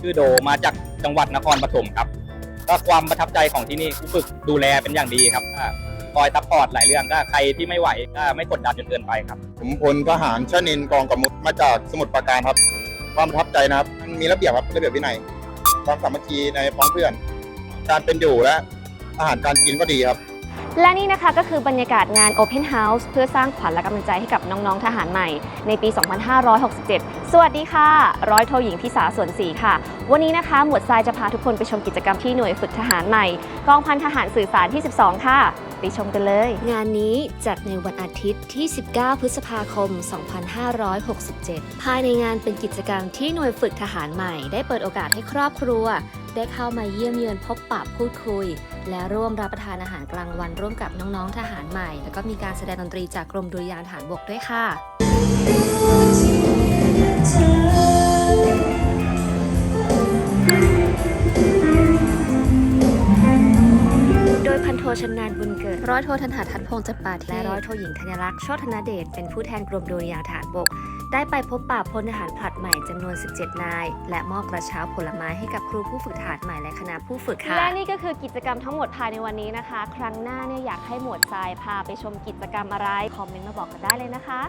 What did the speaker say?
ชื่อโดมาจากจังหวัดนครปฐมครับ ก็ความประทับใจของที่นี่ผู้ฝึกดูแลเป็นอย่างดีครับคอยซัพพอร์ตหลายเรื่องก็ใครที่ไม่ไหวก็ไม่กดดันจนเกินไปครับ ผมพลทหารชนินกองกำมุดมาจากสมุทรปราการครับ ความประทับใจนะครับมันมีระเบียบครับระเบียบวินัยความสามัคคีในพ้องเพื่อน การเป็นอยู่และอาหารการกินก็ดีครับ และนี่นะคะก็คือบรรยากาศงาน Open House เพื่อสร้างขวัญและกำลังใจให้กับน้องๆทหารใหม่ ในปี 2567 สวัสดีค่ะ ร้อยโทหญิงพิสาส่วนศรีค่ะ วันนี้นะคะ หมวดทรายจะพาทุกคนไปชมกิจกรรมที่หน่วยฝึกทหารใหม่ กองพันทหารสื่อสารที่ 12 ค่ะ ไปชมกันเลย งานนี้จัดในวันอาทิตย์ที่ 19 พฤษภาคม 2567 ภายในงานเป็นกิจกรรมที่หน่วยฝึกทหารใหม่ ได้เปิดโอกาสให้ครอบครัว ได้เข้ามาเยี่ยมเยือนพบปะพูดคุย และร่วมรับประทานอาหารกลางวันร่วมกับน้องๆทหารใหม่ แล้วก็มีการแสดงดนตรีจากกรมดุริยางค์ทหารบกด้วยค่ะ โดยพันโทชำนาญบุญเกิด ร้อยโททันหาทันพงศ์จำปาเทพและร้อยโทหญิงธัญลักษณ์โชธนเดชเป็นผู้แทนกรมดุริยางค์ทหารบก ได้ไปพบปะพลทหารผลัดใหม่จำนวน 17 นาย และมอบกระเช้าผลไม้ให้กับครูผู้ฝึกทหารใหม่และคณะผู้ฝึกค่ะ และนี่ก็คือกิจกรรมทั้งหมดภายในวันนี้นะคะ ครั้งหน้าเนี่ยอยากให้หมวดทรายพาไปชมกิจกรรมอะไร คอมเมนต์มาบอกกันได้เลยนะคะ